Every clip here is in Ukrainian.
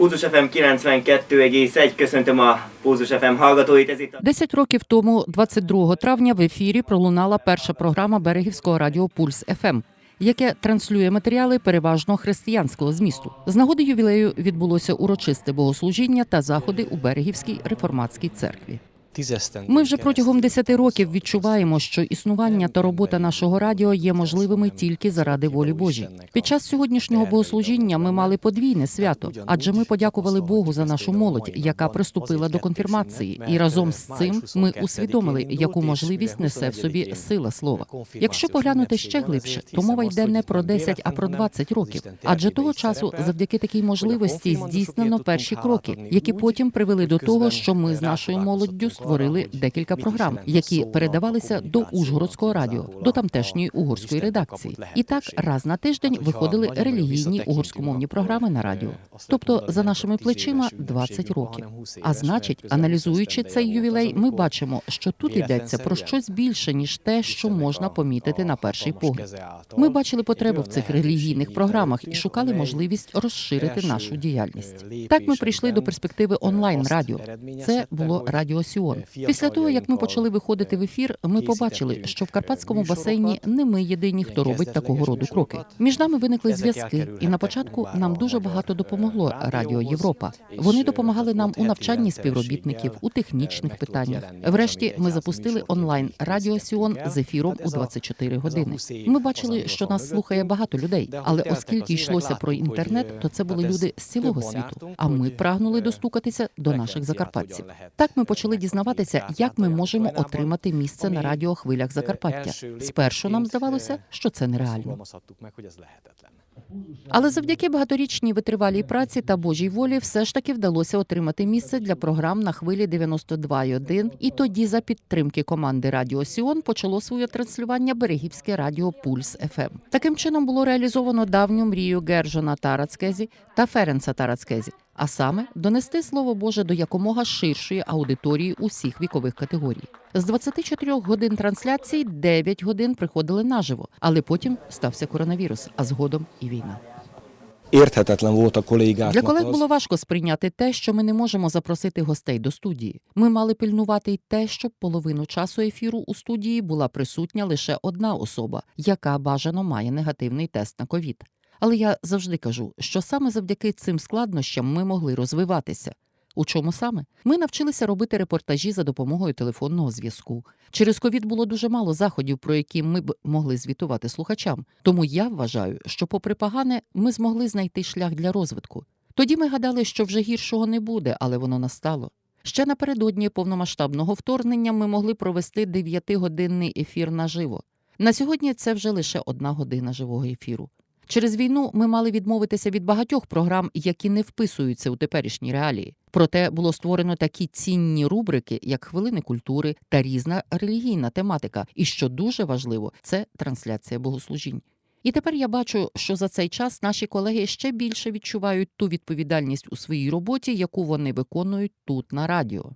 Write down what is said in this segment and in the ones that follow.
Púzus FM 92,1. Köszöntöm a Púzus FM hallgatóit. Ez itt a... Десять років тому, 22 травня, в ефірі пролунала перша програма Берегівського радіо Пульс ФМ, яке транслює матеріали переважно християнського змісту. З нагоди ювілею відбулося урочисте богослужіння та заходи у Берегівській реформатській церкві. Ми вже протягом 10 років відчуваємо, що існування та робота нашого радіо є можливими тільки заради волі Божій. Під час сьогоднішнього богослужіння ми мали подвійне свято, адже ми подякували Богу за нашу молодь, яка приступила до конфірмації, і разом з цим ми усвідомили, яку можливість несе в собі сила слова. Якщо поглянути ще глибше, то мова йде не про 10, а про 20 років. Адже того часу, завдяки такій можливості, здійснено перші кроки, які потім привели до того, що ми з нашою молоддю створили декілька програм, які передавалися до Ужгородського радіо, до тамтешньої угорської редакції. І так раз на тиждень виходили релігійні угорськомовні програми на радіо. Тобто за нашими плечима 20 років. А значить, аналізуючи цей ювілей, ми бачимо, що тут йдеться про щось більше ніж те, що можна помітити на перший погляд. Ми бачили потребу в цих релігійних програмах і шукали можливість розширити нашу діяльність. Так ми прийшли до перспективи онлайн радіо. Це було Радіо Сіон. Після того, як ми почали виходити в ефір, ми побачили, що в карпатському басейні не ми єдині, хто робить такого роду кроки. Між нами виникли зв'язки, і на початку нам дуже багато допомогло Радіо Європа. Вони допомагали нам у навчанні співробітників, у технічних питаннях. Врешті ми запустили онлайн Радіо Сіон з ефіром у 24 години. Ми бачили, що нас слухає багато людей, але оскільки йшлося про інтернет, то це були люди з цілого світу. А ми прагнули достукатися до наших закарпатців. Так ми почали дізнаватися, як ми можемо отримати місце на радіохвилях Закарпаття. Спершу нам здавалося, що це нереально. Але завдяки багаторічній витривалій праці та Божій волі все ж таки вдалося отримати місце для програм на хвилі 92,1. І тоді, за підтримки команди Радіо Сіон, почало своє транслювання Берегівське радіо Пульс ФМ. Таким чином було реалізовано давню мрію Гержона Тарацкезі та Ференца Тарацкезі. А саме донести слово Боже до якомога ширшої аудиторії усіх вікових категорій. З 24 годин трансляцій 9 годин приходили наживо, але потім стався коронавірус, а згодом і війна. Для колег було важко сприйняти те, що ми не можемо запросити гостей до студії. Ми мали пильнувати й те, щоб половину часу ефіру у студії була присутня лише одна особа, яка бажано має негативний тест на ковід. Але я завжди кажу, що саме завдяки цим складнощам ми могли розвиватися. У чому саме? Ми навчилися робити репортажі за допомогою телефонного зв'язку. Через ковід було дуже мало заходів, про які ми б могли звітувати слухачам. Тому я вважаю, що, попри погане, ми змогли знайти шлях для розвитку. Тоді ми гадали, що вже гіршого не буде, але воно настало. Ще напередодні повномасштабного вторгнення ми могли провести 9-годинний ефір наживо. На сьогодні це вже лише одна година живого ефіру. Через війну ми мали відмовитися від багатьох програм, які не вписуються у теперішні реалії. Проте було створено такі цінні рубрики, як хвилини культури та різна релігійна тематика. І що дуже важливо, це трансляція богослужінь. І тепер я бачу, що за цей час наші колеги ще більше відчувають ту відповідальність у своїй роботі, яку вони виконують тут на радіо.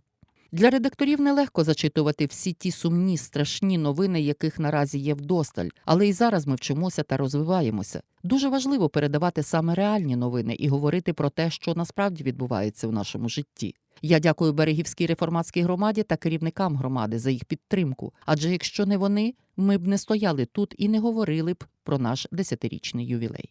Для редакторів нелегко зачитувати всі ті сумні, страшні новини, яких наразі є вдосталь, але і зараз ми вчимося та розвиваємося. Дуже важливо передавати саме реальні новини і говорити про те, що насправді відбувається в нашому житті. Я дякую Берегівській реформатській громаді та керівникам громади за їх підтримку. Адже якщо не вони, ми б не стояли тут і не говорили б про наш десятирічний ювілей.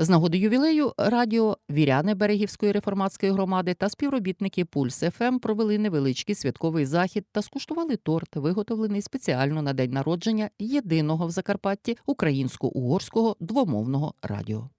З нагоди ювілею радіо віряни Берегівської реформатської громади та співробітники Пульс ФМ провели невеличкий святковий захід та скуштували торт, виготовлений спеціально на день народження єдиного в Закарпатті українсько-угорського двомовного радіо.